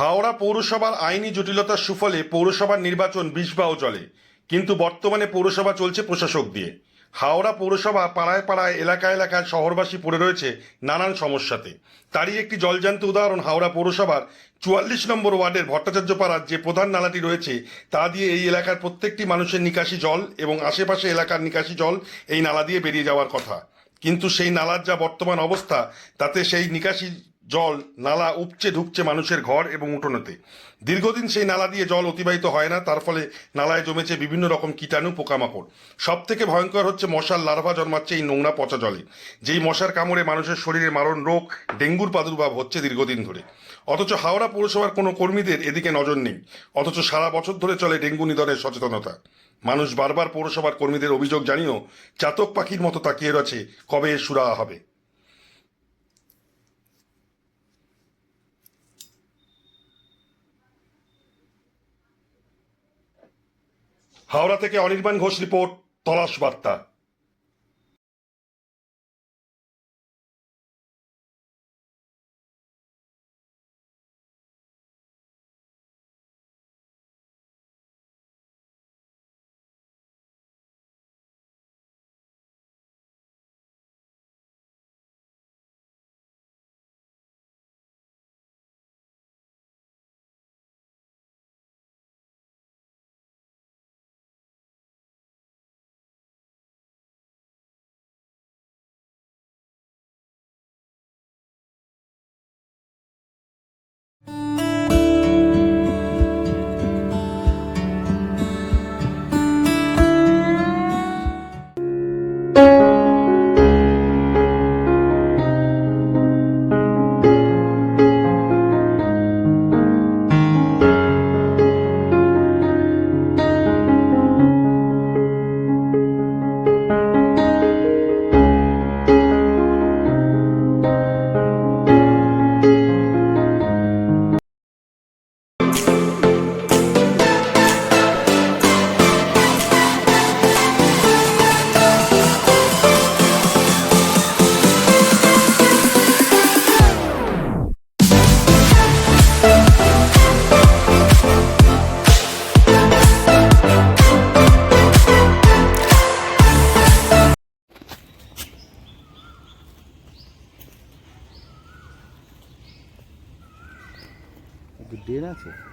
হাওড়া পৌরসভার আইনি জটিলতার সুফলে পৌরসভার নির্বাচন বিষবাও চলে। কিন্তু বর্তমানে পৌরসভা চলছে প্রশাসক দিয়ে। হাওড়া পৌরসভা পাড়ায় পাড়ায় এলাকা এলাকায় শহরবাসী পড়ে রয়েছে নানান সমস্যাতে। তারই একটি জলজান্ত উদাহরণ হাওড়া পৌরসভার চুয়াল্লিশ নম্বর ওয়ার্ডের ভট্টাচার্য পাড়ার যে প্রধান নালাটি রয়েছে, তা দিয়ে এই এলাকার প্রত্যেকটি মানুষের নিকাশি জল এবং আশেপাশে এলাকার নিকাশি জল এই নালা দিয়ে বেরিয়ে যাওয়ার কথা। কিন্তু সেই নালার যা বর্তমান অবস্থা, তাতে সেই নিকাশি জল, নালা উপচে ঢুকছে মানুষের ঘর এবং উঠোনেতে। দীর্ঘদিন সেই নালা দিয়ে জল অতিবাহিত হয় না, তার ফলে নালায় জমেছে বিভিন্ন রকম কীটাণু, পোকামাকড়। সব থেকে ভয়ঙ্কর হচ্ছে মশার লার্ভা জন্মাচ্ছে এই নোংরা পচা জলে। যেই মশার কামড়ে মানুষের শরীরে মারণ রোগ, ডেঙ্গুর প্রাদুর্ভাব হচ্ছে দীর্ঘদিন ধরে। অথচ হাওড়া পৌরসভার কোনো কর্মীদের এদিকে নজর নেই, অথচ সারা বছর ধরে চলে ডেঙ্গু নিধনের সচেতনতা। মানুষ বারবার পৌরসভার কর্মীদের অভিযোগ জানিয়েও চাতক পাখির মতো তাকিয়ে রয়েছে, কবে সুরাহা হবে? হাওড়া থেকে অনির্বাণ ঘোষ রিপোর্ট তলাশ বার্তা। একটু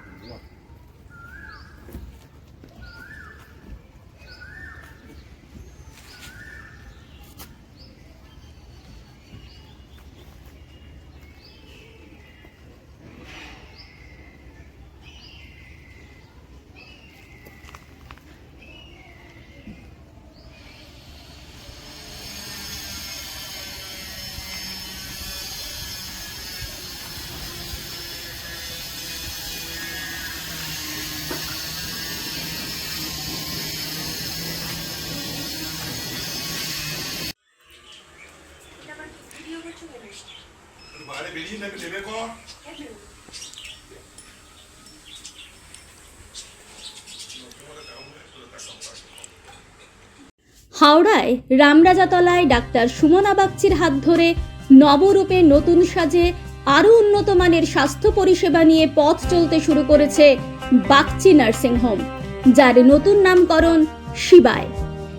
হাওড়ায় রামরাজাতলায় ডাক্তার সুমনা বাগচির হাত ধরে নবরূপে নতুন সাজে আরও উন্নত মানের স্বাস্থ্য পরিষেবা নিয়ে পথ চলতে শুরু করেছে বাগচি নার্সিং হোম, যার নতুন নামকরণ শিবায়।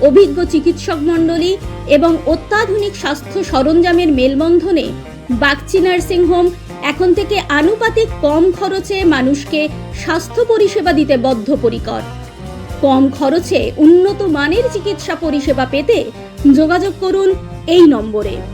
অভিজ্ঞ চিকিৎসক মণ্ডলী এবং অত্যাধুনিক স্বাস্থ্য সরঞ্জামের মেলবন্ধনে বাগচি নার্সিং হোম এখন থেকে আনুপাতিক কম খরচে মানুষকে স্বাস্থ্য পরিষেবা দিতে বদ্ধপরিকর। কম খরচে উন্নত মানের চিকিৎসা পরিষেবা পেতে যোগাযোগ করুন এই নম্বরে।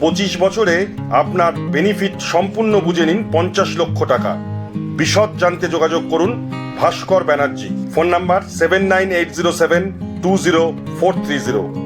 পঁচিশ বছরে আপনার বেনিফিট সম্পূর্ণ বুঝে নিন পঞ্চাশ লক্ষ টাকা। বিশদ জানতে যোগাযোগ করুন Bhaskar Banerjee. Phone number seven nine eight zero seven two zero four three zero